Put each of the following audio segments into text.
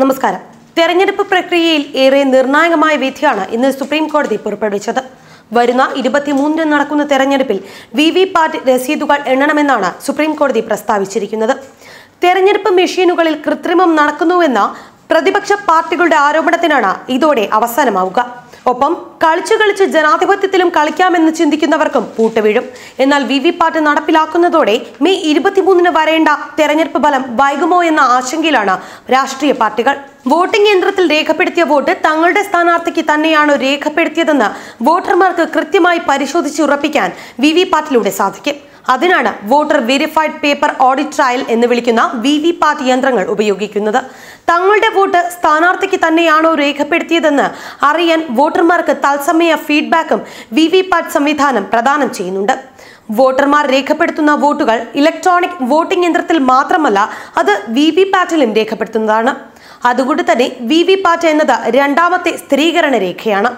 നമസ്കാരം. തെരഞ്ഞെടുപ്പ് പ്രക്രിയയിൽ ഏറെ നിർണായകമായ വിധിയാണ് ഇന്ന് സുപ്രീം കോടതി പുറപ്പെടുവിച്ചത്. വരുന്ന ഇരുപത്തിമൂന്നിന് നടക്കുന്ന തെരഞ്ഞെടുപ്പിൽ വി വി പാറ്റ് രസീതുകൾ എണ്ണണമെന്നാണ് സുപ്രീം കോടതി പ്രസ്താവിച്ചിരിക്കുന്നത്. തെരഞ്ഞെടുപ്പ് മെഷീനുകളിൽ കൃത്രിമം നടക്കുന്നുവെന്ന പ്രതിപക്ഷ പാർട്ടികളുടെ ആരോപണത്തിനാണ് ഇതോടെ അവസാനമാവുക. ഒപ്പം കളിച്ചു കളിച്ച് ജനാധിപത്യത്തിലും കളിക്കാമെന്ന് ചിന്തിക്കുന്നവർക്കും പൂട്ടുവീഴും. എന്നാൽ വി വി പാറ്റ് നടപ്പിലാക്കുന്നതോടെ മെയ് ഇരുപത്തിമൂന്നിന് വരേണ്ട തെരഞ്ഞെടുപ്പ് ഫലം വൈകുമോ എന്ന ആശങ്കയിലാണ് രാഷ്ട്രീയ പാർട്ടികൾ. വോട്ടിംഗ് യന്ത്രത്തിൽ രേഖപ്പെടുത്തിയ വോട്ട് തങ്ങളുടെ സ്ഥാനാർത്ഥിക്ക് തന്നെയാണോ രേഖപ്പെടുത്തിയതെന്ന് വോട്ടർമാർക്ക് കൃത്യമായി പരിശോധിച്ചുറപ്പിക്കാൻ വി വി പാറ്റിലൂടെ സാധിക്കും. അതിനാണ് voter verified paper audit trail എന്ന് വിളിക്കുന്ന വി വി പാറ്റ് യന്ത്രങ്ങൾ ഉപയോഗിക്കുന്നത്. തങ്ങളുടെ വോട്ട് സ്ഥാനാർത്ഥിക്ക് തന്നെയാണോ രേഖപ്പെടുത്തിയതെന്ന് അറിയാൻ വോട്ടർമാർക്ക് തത്സമയ ഫീഡ്ബാക്കും വി വി പാറ്റ് സംവിധാനം പ്രദാനം ചെയ്യുന്നുണ്ട്. വോട്ടർമാർ രേഖപ്പെടുത്തുന്ന വോട്ടുകൾ ഇലക്ട്രോണിക് വോട്ടിംഗ് യന്ത്രത്തിൽ മാത്രമല്ല അത് വി വി പാറ്റിലും രേഖപ്പെടുത്തുന്നതാണ്. അതുകൊണ്ട് തന്നെ വി വി പാറ്റ് എന്നത് രണ്ടാമത്തെ സ്ഥിരീകരണ രേഖയാണ്.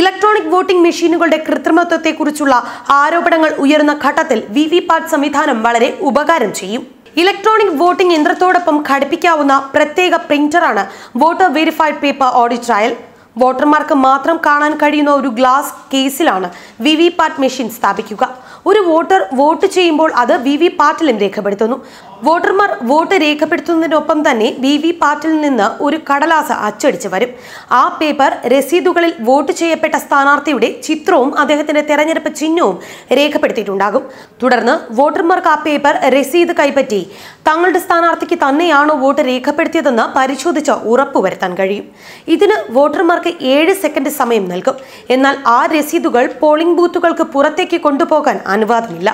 ഇലക്ട്രോണിക് വോട്ടിംഗ് മെഷീനുകളുടെ കൃത്രിമത്വത്തെക്കുറിച്ചുള്ള ആരോപണങ്ങൾ ഉയർന്ന ഘട്ടത്തിൽ വി വി പാറ്റ് സംവിധാനം വളരെ ഉപകാരം ചെയ്യും. ഇലക്ട്രോണിക് വോട്ടിംഗ് യന്ത്രത്തോടൊപ്പം ഘടിപ്പിക്കാവുന്ന പ്രത്യേക പ്രിന്ററാണ് voter verified paper audit trail. വോട്ടർമാർക്ക് മാത്രം കാണാൻ കഴിയുന്ന ഒരു ഗ്ലാസ് കേസിലാണ് വി വി പാറ്റ് മെഷീൻ സ്ഥാപിക്കുക. ഒരു വോട്ടർ വോട്ട് ചെയ്യുമ്പോൾ അത് വി വി പാറ്റിലും രേഖപ്പെടുത്തുന്നു. വോട്ടർമാർ വോട്ട് രേഖപ്പെടുത്തുന്നതിനൊപ്പം തന്നെ വി വി പാറ്റിൽ നിന്ന് ഒരു കടലാസ് അച്ചടിച്ച് വരും. ആ പേപ്പർ രസീതുകളിൽ വോട്ട് ചെയ്യപ്പെട്ട സ്ഥാനാർത്ഥിയുടെ ചിത്രവും അദ്ദേഹത്തിന്റെ തെരഞ്ഞെടുപ്പ് ചിഹ്നവും രേഖപ്പെടുത്തിയിട്ടുണ്ടാകും. തുടർന്ന് വോട്ടർമാർക്ക് ആ പേപ്പർ രസീത് കൈപ്പറ്റി തങ്ങളുടെ സ്ഥാനാർത്ഥിക്ക് തന്നെയാണോ വോട്ട് രേഖപ്പെടുത്തിയതെന്ന് പരിശോധിച്ച് ഉറപ്പുവരുത്താൻ കഴിയും. ഇതിന് വോട്ടർമാർക്ക് ഏഴ് സെക്കൻഡ് സമയം നൽകും. എന്നാൽ ആ രസീതുകൾ പോളിംഗ് ബൂത്തുകൾക്ക് പുറത്തേക്ക് കൊണ്ടുപോകാൻ അനുവാദമില്ല.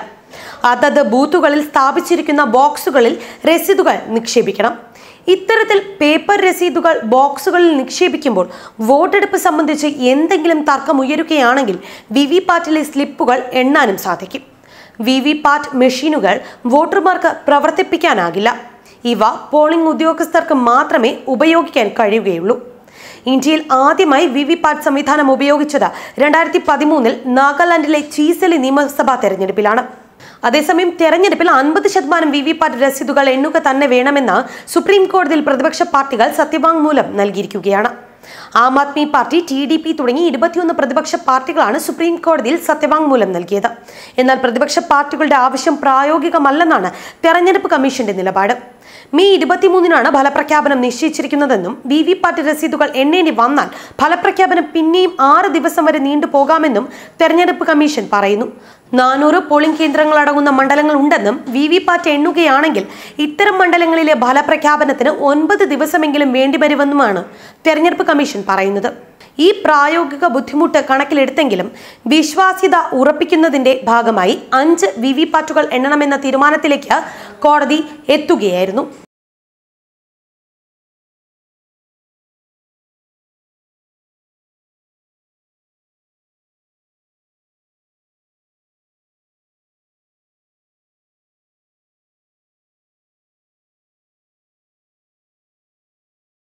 അതത് ബൂത്തുകളിൽ സ്ഥാപിച്ചിരിക്കുന്ന ബോക്സുകളിൽ രസീതുകൾ നിക്ഷേപിക്കണം. ഇത്തരത്തിൽ പേപ്പർ രസീതുകൾ ബോക്സുകളിൽ നിക്ഷേപിക്കുമ്പോൾ വോട്ടെടുപ്പ് സംബന്ധിച്ച് എന്തെങ്കിലും തർക്കം ഉയരുകയാണെങ്കിൽ വി വി പാറ്റിലെ സ്ലിപ്പുകൾ എണ്ണാനും സാധിക്കും. വി വി പാറ്റ് മെഷീനുകൾ വോട്ടർമാർക്ക് പ്രവർത്തിപ്പിക്കാനാകില്ല. ഇവ പോളിംഗ് ഉദ്യോഗസ്ഥർക്ക് മാത്രമേ ഉപയോഗിക്കാൻ കഴിയുകയുള്ളൂ. ഇന്ത്യയിൽ ആദ്യമായി വി വി പാറ്റ് സംവിധാനം ഉപയോഗിച്ചത് രണ്ടായിരത്തി പതിമൂന്നിൽ നാഗാലാൻഡിലെ ചീസലി നിയമസഭാ തെരഞ്ഞെടുപ്പിലാണ്. അതേസമയം തെരഞ്ഞെടുപ്പിൽ അൻപത് ശതമാനം വി വി പാറ്റ് രസീതുകൾ എണ്ണുക തന്നെ വേണമെന്ന് സുപ്രീം കോടതിയിൽ പ്രതിപക്ഷ പാർട്ടികൾ സത്യവാങ്മൂലം നൽകിയിരിക്കുകയാണ്. Aam Aadmi party T D P തുടങ്ങി ഇരുപത്തിയൊന്ന് പ്രതിപക്ഷ പാർട്ടികളാണ് സുപ്രീം കോടതിയിൽ സത്യവാങ്മൂലം നൽകിയത്. എന്നാൽ പ്രതിപക്ഷ പാർട്ടികളുടെ ആവശ്യം പ്രായോഗികമല്ലെന്നാണ് തെരഞ്ഞെടുപ്പ് കമ്മീഷന്റെ നിലപാട്. മെയ് ഇരുപത്തിമൂന്നിനാണ് ഫലപ്രഖ്യാപനം നിശ്ചയിച്ചിരിക്കുന്നതെന്നും വി വി പാറ്റ് രസീതുകൾ എണ്ണേണ്ടി വന്നാൽ ഫലപ്രഖ്യാപനം പിന്നെയും ആറ് ദിവസം വരെ നീണ്ടുപോകാമെന്നും തെരഞ്ഞെടുപ്പ് കമ്മീഷൻ പറയുന്നു. നാനൂറ് പോളിംഗ് കേന്ദ്രങ്ങൾ അടങ്ങുന്ന മണ്ഡലങ്ങൾ ഉണ്ടെന്നും വി വി പാറ്റ് എണ്ണുകയാണെങ്കിൽ ഇത്തരം മണ്ഡലങ്ങളിലെ ഫലപ്രഖ്യാപനത്തിന് ഒൻപത് ദിവസമെങ്കിലും വേണ്ടി വരുമെന്നുമാണ് തെരഞ്ഞെടുപ്പ് കമ്മീഷൻ പറയുന്നത്. ഈ പ്രായോഗിക ബുദ്ധിമുട്ട് കണക്കിലെടുത്തെങ്കിലും വിശ്വാസ്യത ഉറപ്പിക്കുന്നതിന്റെ ഭാഗമായി അഞ്ച് വി വി പാറ്റുകൾ എണ്ണണമെന്ന തീരുമാനത്തിലേക്ക് കോടതി എത്തുകയായിരുന്നു.